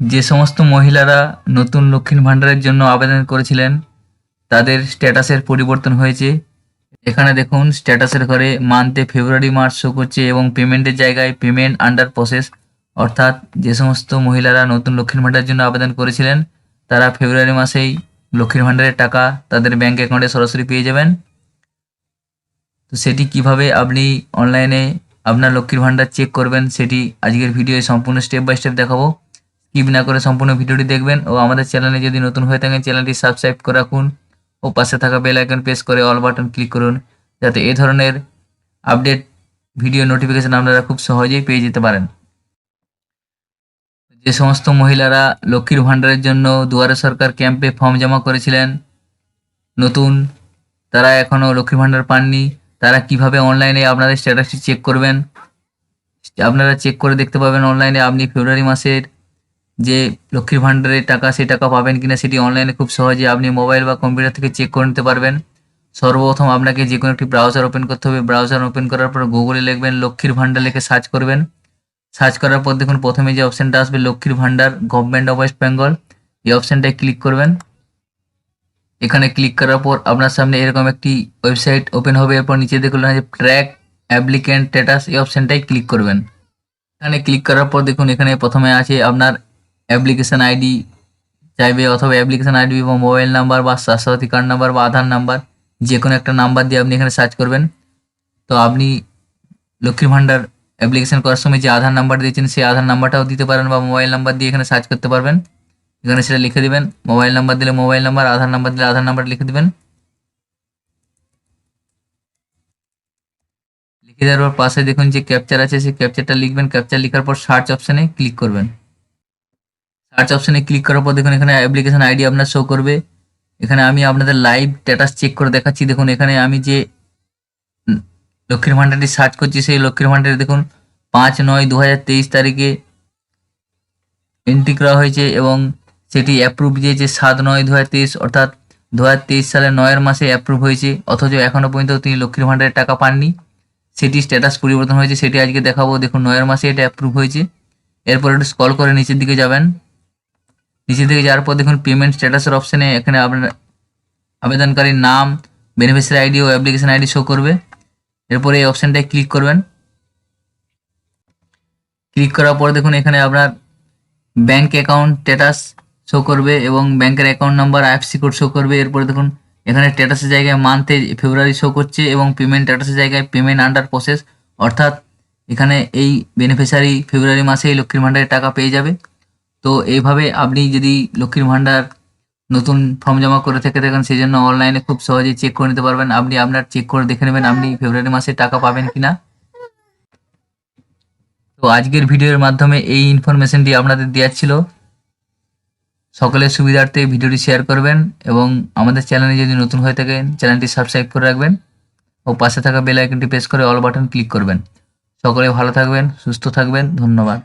যে সমস্ত মহিলারা নতুন লক্ষ্মীর ভাণ্ডারের জন্য আবেদন করেছিলেন, তাদের স্ট্যাটাসের পরিবর্তন হয়েছে। এখানে দেখুন, স্ট্যাটাসের ঘরে মান্থে ফেব্রুয়ারি, মার্চ শো করছে এবং পেমেন্টের জায়গায় পেমেন্ট আন্ডার প্রসেস। অর্থাৎ যে সমস্ত মহিলারা নতুন লক্ষ্মীর ভাণ্ডারের জন্য আবেদন করেছিলেন, তারা ফেব্রুয়ারি মাসেই লক্ষ্মীর ভাণ্ডারের টাকা তাদের ব্যাঙ্ক অ্যাকাউন্টে সরাসরি পেয়ে যাবেন। তো সেটি কীভাবে আপনি অনলাইনে আপনার লক্ষ্মীর ভাণ্ডার চেক করবেন, সেটি আজকের ভিডিওয়ে সম্পূর্ণ স্টেপ বাই স্টেপ দেখাবো। স্কিপ না করে সম্পূর্ণ ভিডিওটি দেখবেন ও আমাদের চ্যানেলে যদি নতুন হয়ে থাকেন চ্যানেলটি সাবস্ক্রাইব করে রাখুন ও পাশে থাকা বেল আইকন প্রেস করে অল বাটন ক্লিক করুন যাতে এই ধরনের আপডেট ভিডিও নোটিফিকেশন আপনারা খুব সহজেই পেয়ে যেতে পারেন। যে সমস্ত মহিলারা লক্ষ্মীর ভাণ্ডারের জন্য দুয়ারে সরকার ক্যাম্পে ফর্ম জমা করেছিলেন, নতুন, তারা এখনও লক্ষ্মীর ভাণ্ডার পাননি, তারা কীভাবে অনলাইনে আপনাদের স্ট্যাটাসটি চেক করবেন, আপনারা চেক করে দেখতে পাবেন অনলাইনে আপনি ফেব্রুয়ারি মাসের যে লক্ষ্মীর ভাণ্ডারের টাকা, সেই টাকা পাবেন কিনা সেটি অনলাইনে খুব সহজে আপনি মোবাইল বা কম্পিউটার থেকে চেক করে নিতে পারবেন। সর্বপ্রথম আপনাকে যে কোনো একটি ব্রাউজার ওপেন করতে হবে। ব্রাউজার ওপেন করার পর গুগলে লিখবেন লক্ষ্মীর ভাণ্ডার লিখে সার্চ করবেন। সার্চ করার পর দেখুন প্রথমে যে অপশানটা আসবে লক্ষ্মীর ভাণ্ডার গভর্নমেন্ট অফ ওয়েস্ট বেঙ্গল এই অপশানটায় ক্লিক করবেন। এখানে ক্লিক করার পর আপনার সামনে এরকম একটি ওয়েবসাইট ওপেন হবে। এরপর নিচে দেখুন যে ট্র্যাক অ্যাপ্লিক্যান্ট স্ট্যাটাস এই অপশানটায় ক্লিক করবেন। এখানে ক্লিক করার পর দেখুন এখানে প্রথমে আছে আপনার অ্যাপ্লিকেশন আইডি চাইবে অথবা অ্যাপ্লিকেশন আইডি বা মোবাইল নাম্বার বা স্বাস্থ্যসাথী কার্ড নাম্বার বা আধার নাম্বার যে কোনো একটা নাম্বার দিয়ে আপনি এখানে সার্চ করবেন। তো আপনি লক্ষ্মীর ভাণ্ডার অ্যাপ্লিকেশন করার সময় যে আধার নাম্বার দিয়েছেন, সেই আধার নাম্বারটাও দিতে পারেন বা মোবাইল নাম্বার দিয়ে এখানে সার্চ করতে পারবেন। এখানে সেটা লিখে দিবেন। মোবাইল নাম্বার দিলে মোবাইল নাম্বার, আধার নাম্বার দিলে আধার নাম্বার লিখে দিবেন। লিখে দেওয়ার পর পাশে দেখুন যে ক্যাপচার আছে, সেই ক্যাপচারটা লিখবেন। ক্যাপচার লেখার পর সার্চ অপশানে ক্লিক করবেন। সার্চ অপশানে ক্লিক করার পর দেখুন এখানে অ্যাপ্লিকেশন আইডি আপনার শো করবে। এখানে আমি আপনাদের লাইভ স্ট্যাটাস চেক করে দেখাচ্ছি। দেখুন এখানে আমি যে লক্ষ্মীর ভাণ্ডারটি সার্চ করছি, সেই লক্ষ্মীর ভাণ্ডারে দেখুন পাঁচ নয় দু হাজার তেইশ তারিখে এন্ট্রি করা হয়েছে এবং সেটি অ্যাপ্রুভ দিয়েছে সাত নয় দু হাজার তেইশ, অর্থাৎ দু হাজার তেইশ সালের নয়ের মাসে অ্যাপ্রুভ হয়েছে। অথচ এখনও পর্যন্ত তিনি লক্ষ্মীর ভাণ্ডারের টাকা পাননি। সেটি স্ট্যাটাস পরিবর্তন হয়েছে, সেটি আজকে দেখাবো। দেখুন নয়ের মাসে এটা অ্যাপ্রুভ হয়েছে। এরপর একটু স্কল করে নিচের দিকে যাবেন। নিচের দিকে যাওয়ার পর দেখুন পেমেন্ট স্ট্যাটাসের অপশানে এখানে আপনার আবেদনকারীর নাম বেনিফিশিয়ারি আইডি ও অ্যাপ্লিকেশন আইডি শো করবে। এরপরে এই অপশানটায় ক্লিক করবেন। ক্লিক করার পর দেখুন এখানে আপনার ব্যাংক অ্যাকাউন্ট স্ট্যাটাস শো করবে এবং ব্যাংকের account number IFSC code show করবে। এরপরে দেখুন এখানে স্ট্যাটাসের জায়গায় মান্থে ফেব্রুয়ারি শো করছে এবং পেমেন্ট স্ট্যাটাসের জায়গায় পেমেন্ট আন্ডার প্রসেস অর্থাৎ এখানে এই বেনিফিশিয়ারি ফেব্রুয়ারি মাসেই লক্ষ্মীর ভাণ্ডারের টাকা পেয়ে যাবে। তো এইভাবে আপনি যদি লক্ষ্মীর ভাণ্ডার নতুন ফর্ম জমা করে থেকে থাকেন সেই জন্য অনলাইনে খুব সহজেই চেক করে নিতে পারবেন। আপনি আপনার চেক করে দেখে নেবেন আপনি ফেব্রুয়ারি মাসে টাকা পাবেন কিনা। তো আজকের ভিডিওর মাধ্যমে এই ইনফরমেশনটি আপনাদের দেওয়ার ছিল। সকলের সুবিধার্থে ভিডিওটি শেয়ার করবেন এবং আমাদের চ্যানেলে যদি নতুন হয়ে থাকেন চ্যানেলটি সাবস্ক্রাইব করে রাখবেন ও পাশে থাকা বেল আইকনটি প্রেস করে অল বাটন ক্লিক করবেন। সকলে ভালো থাকবেন, সুস্থ থাকবেন, ধন্যবাদ।